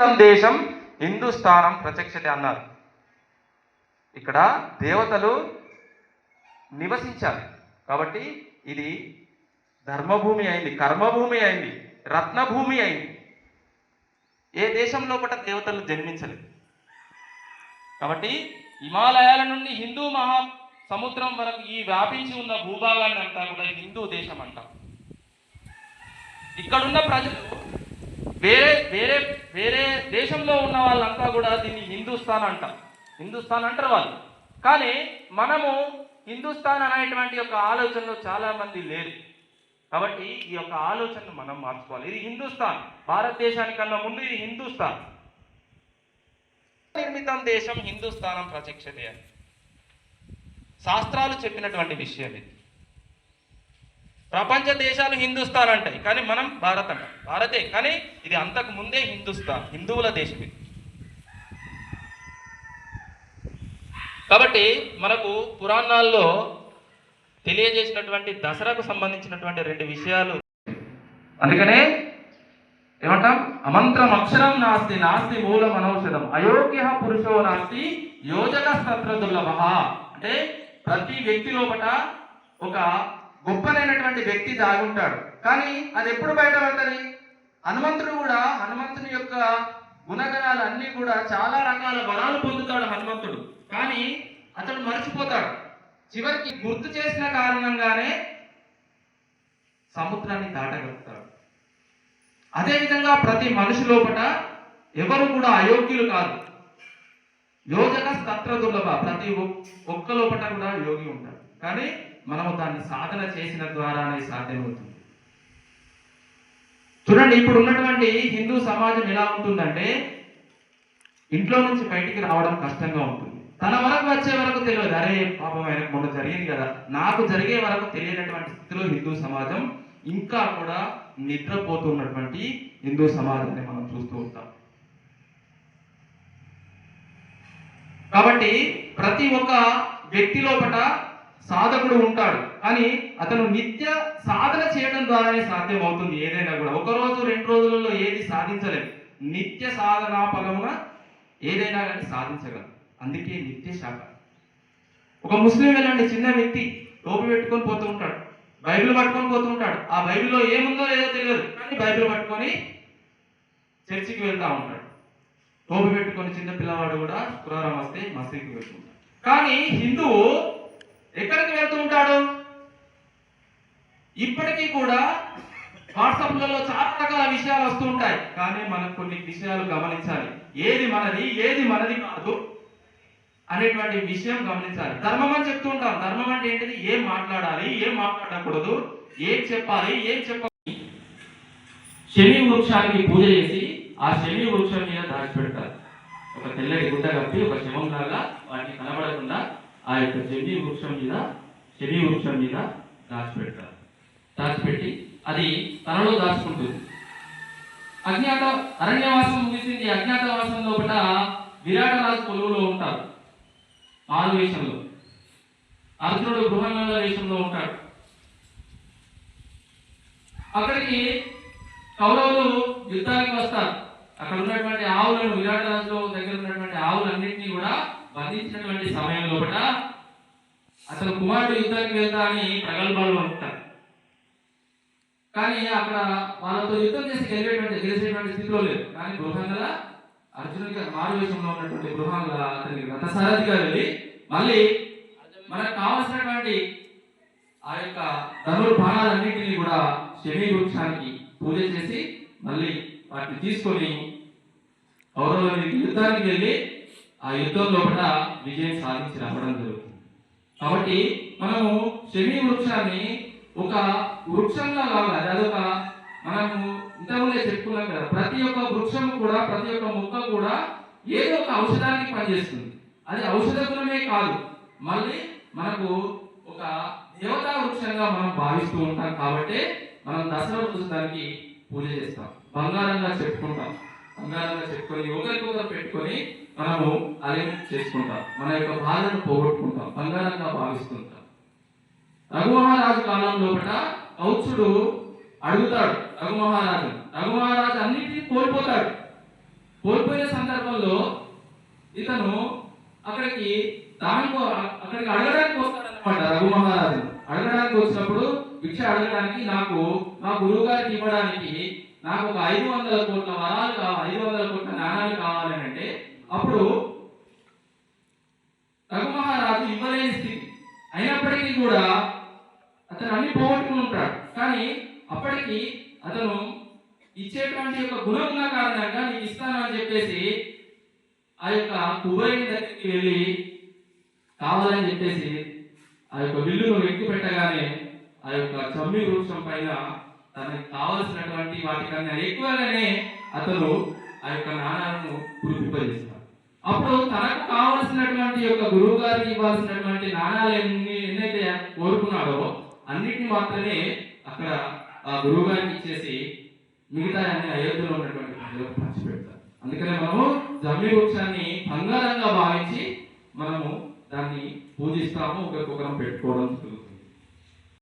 దేశం హిందుస్థానం ప్రత్యక్షత అన్నారు. ఇక్కడ దేవతలు నివసించారు కాబట్టి ఇది ధర్మభూమి అయింది కర్మభూమి అయింది రత్నభూమి అయింది. ఏ దేశంలో కూడా దేవతలు జన్మించలేదు. కాబట్టి హిమాలయాల నుండి హిందూ మహా సముద్రం వరకు ఈ వ్యాపించి ఉన్న భూభాగాన్ని అంతా కూడా హిందూ దేశం అంటాం. ఇక్కడున్న ప్రజలు వేరే వేరే వేరే దేశంలో ఉన్న వాళ్ళంతా కూడా దీన్ని హిందుస్థాన్ అంటాం. హిందుస్థాన్ అంటారు వాళ్ళు. కానీ మనము హిందుస్థాన్ అనేటువంటి యొక్క ఆలోచనలో చాలా మంది లేరు. కాబట్టి ఈ యొక్క ఆలోచనను మనం మార్చుకోవాలి. ఇది హిందుస్థాన్. భారతదేశానికన్నా ముందు ఇది హిందుస్థాన్. నిర్మితం దేశం హిందుస్థానం ప్రత్యక్షత శాస్త్రాలు చెప్పినటువంటి విషయం ఇది. ప్రపంచ దేశాలు హిందుస్థాన్ అంటాయి. కానీ మనం భారత్ అంటాం. భారతే. కానీ ఇది అంతకు ముందే హిందుస్థాన్ హిందువుల దేశం ఇది కాబట్టి మనకు పురాణాల్లో తెలియజేసినటువంటి దసరాకు సంబంధించినటువంటి రెండు విషయాలు. అందుకనే ఏమంటాం? అమంత్రం అక్షరం నాస్తి నాస్తి మూలం అనౌషధం. అయోగ్య పురుషో నాస్తి యోజక సత్ర దుర్లభ అంటే ప్రతి వ్యక్తి లోపట ఒక గొప్పనైనటువంటి వ్యక్తి దాగుంటాడు కానీ అది ఎప్పుడు బయటపడుతుంది? హనుమంతుడు కూడా హనుమంతుని యొక్క గుణగణాలు అన్నీ కూడా చాలా రకాల వరాలు పొందుతాడు హనుమంతుడు. కానీ అతడు మర్చిపోతాడు. చివరికి గుర్తు చేసిన కారణంగానే సముద్రాన్ని దాటగలుగుతాడు. అదేవిధంగా ప్రతి మనిషి లోపట ఎవరు కూడా అయోగ్యులు కాదు యోజన తత్ర దుర్లభ ప్రతి ఒక్క లోపట కూడా యోగి ఉంటాడు. కానీ మనము దాన్ని సాధన చేసిన ద్వారానే సాధ్యమవుతుంది. చూడండి ఇప్పుడు ఉన్నటువంటి హిందూ సమాజం ఎలా ఉంటుందంటే ఇంట్లో నుంచి బయటికి రావడం కష్టంగా ఉంటుంది. తన వరకు వచ్చే వరకు తెలియదు. అరే పాపం ఆయనకు మొన్న జరిగింది కదా. నాకు జరిగే వరకు తెలియనటువంటి స్థితిలో హిందూ సమాజం ఇంకా కూడా నిద్రపోతున్నటువంటి హిందూ సమాజాన్ని మనం చూస్తూ ఉంటాం. కాబట్టి ప్రతి ఒక్క వ్యక్తి లోపల సాధకుడు ఉంటాడు కానీ అతను నిత్య సాధన చేయడం ద్వారానే సాధ్యం అవుతుంది ఏదైనా కూడా. ఒక రోజు రెండు రోజులలో ఏది సాధించలేము నిత్య సాధనా ఫలమున ఏదైనా కానీ సాధించగలం. అందుకే నిత్య శాఖ. ఒక ముస్లిం వెళ్ళండి చిన్న వ్యక్తి టోపీ పెట్టుకొని పోతూ ఉంటాడు బైబిల్ పట్టుకొని పోతూ ఉంటాడు. ఆ బైబిల్లో ఏముందో లేదో తెలియదు కానీ బైబిల్ పట్టుకొని చర్చికి వెళ్తూ ఉంటాడు. టోపీ పెట్టుకొని చిన్న పిల్లవాడు కూడా శుక్రవారం వస్తే మసీదుకి వెళ్తుంటాడు కానీ హిందువు ఎక్కడికి వెళ్తూ ఉంటాడు? ఇప్పటికీ కూడా వాట్సాప్లలో చాలా రకాల విషయాలు వస్తూ ఉంటాయి. కానీ మనం కొన్ని విషయాలు గమనించాలి. ఏది మనది ఏది మనది కాదు అనేటువంటి విషయం గమనించాలి. ధర్మం అని చెప్తూ ఉంటాం. ధర్మం అంటే ఏంటిది? ఏం మాట్లాడాలి ఏం మాట్లాడకూడదు ఏం చెప్పాలి ఏం చెప్పాలి శని వృక్షానికి పూజ చేసి ఆ శని వృక్షం మీద దాచిపెడతారు. ఒక తెల్లటి గుడ్డ కప్పి ఒక శవం లాగా వాటిని కనబడకుండా ఆ యొక్క శని వృక్షం మీద శని వృక్షం మీద దాచిపెడతారు దాచిపెట్టి అది తనలో దాచుకుంటుంది. అజ్ఞాత అరణ్యవాసం ముగిసింది. అజ్ఞాతవాసం లోపల విరాట రాజు కొలువులో ఉంటారు ఆరు వేషంలో అర్జునుడు గృహంలో వేషంలో ఉంటాడు. అక్కడికి కౌరవులు యుద్ధానికి వస్తారు. అక్కడ ఉన్నటువంటి ఆవులను విరాట రాజు దగ్గర ఉన్నటువంటి ఆవులన్నింటినీ కూడా బంధించినటువంటి సమయం లోపల అతను కుమారుడు యుద్ధానికి వెళ్తా అని ప్రగల్భాలు ఉంటారు కానీ అక్కడ వాళ్ళతో యుద్ధం చేసి గెలిపేటువంటి గెలిచేటువంటి స్థితిలో లేదు కానీ గృహంగల అర్జునుడికి మారువేషంలో ఉన్నటువంటి గృహంగల అతనికి రథసారథిగా వెళ్ళి మళ్ళీ మనకు కావలసినటువంటి ఆ యొక్క ధనుర్బాణాలన్నింటినీ కూడా శని వృక్షానికి పూజ చేసి మళ్ళీ వాటిని తీసుకొని కౌరవుల యుద్ధానికి వెళ్ళి ఆ యుద్ధం లోపల విజయం సాధించి రావడం జరుగుతుంది. కాబట్టి మనము శని వృక్షాన్ని ఒక వృక్షంగా లాగా అదొక మనము ఇంతకుముందే చెప్పుకున్నాం కదా ప్రతి ఒక్క వృక్షం కూడా ప్రతి ఒక్క మొక్క కూడా ఏదో ఒక ఔషధానికి పనిచేస్తుంది. అది ఔషధ గుణమే కాదు. మళ్ళీ మనకు ఒక దేవతా వృక్షంగా మనం భావిస్తూ ఉంటాం కాబట్టి మనం దసరా వృక్షానికి పూజ చేస్తాం. బంగారంగా చెప్పుకుంటాం. బంగారంగా చెప్పుకొని ఒకరికొకరు పెట్టుకొని మనము అలైన్మెంట్ చేసుకుంటాం. మన యొక్క బాధను పోగొట్టుకుంటాం. బంగారంగా భావిస్తుంటాం. రఘుమహారాజు కాలం లోపల కౌత్సుడు అడుగుతాడు రఘుమహారాజు రఘుమహారాజు అన్నిటినీ కోల్పోతాడు. కోల్పోయిన సందర్భంలో ఇతను అక్కడికి దానికో అక్కడికి అడగడానికి వస్తాడనమాట రఘు మహారాజు అడగడానికి వచ్చినప్పుడు భిక్ష అడగడానికి నాకు మా గురువు గారికి ఇవ్వడానికి నాకు ఒక ఐదు వందల కోట్ల వరాలు కావాలి ఐదు వందల కోట్ల నాణాలు కావాలని అంటే అప్పుడు రఘు మహారాజు ఇవ్వలేని స్థితి. అయినప్పటికీ కూడా అతను అన్ని పోగొట్టుకుని ఉంటాడు. కానీ అప్పటికి అతను ఇచ్చేటువంటి యొక్క గుణం ఉన్న కారణంగా నీకు ఇస్తాను అని చెప్పేసి ఆ యొక్క కుబేరుని దగ్గరికి వెళ్ళి కావాలని చెప్పేసి ఆ యొక్క విల్లును వెక్కి పెట్టగానే ఆ యొక్క చమ్మి వృక్షం పైన తనకి కావలసినటువంటి వాటికన్నా ఎక్కువగానే అతను ఆ యొక్క నాణాలను కురిపింపజేస్తాడు. అప్పుడు తనకు కావలసినటువంటి యొక్క గురువు గారికి ఇవ్వాల్సినటువంటి నాణాలు ఎన్ని ఎన్నైతే కోరుకున్నాడో అన్నిటిని మాత్రమే అక్కడ ఆ గురువు గారికి ఇచ్చేసి మిగతా అన్ని అయోధ్యలో ఉన్నటువంటి ప్రజలకు పంచిపెడతారు. అందుకనే మనము జమ్మి వృక్షాన్ని బంగారంగా భావించి మనము దాన్ని పూజిస్తాము ఒకరికొకరం పెట్టుకోవడం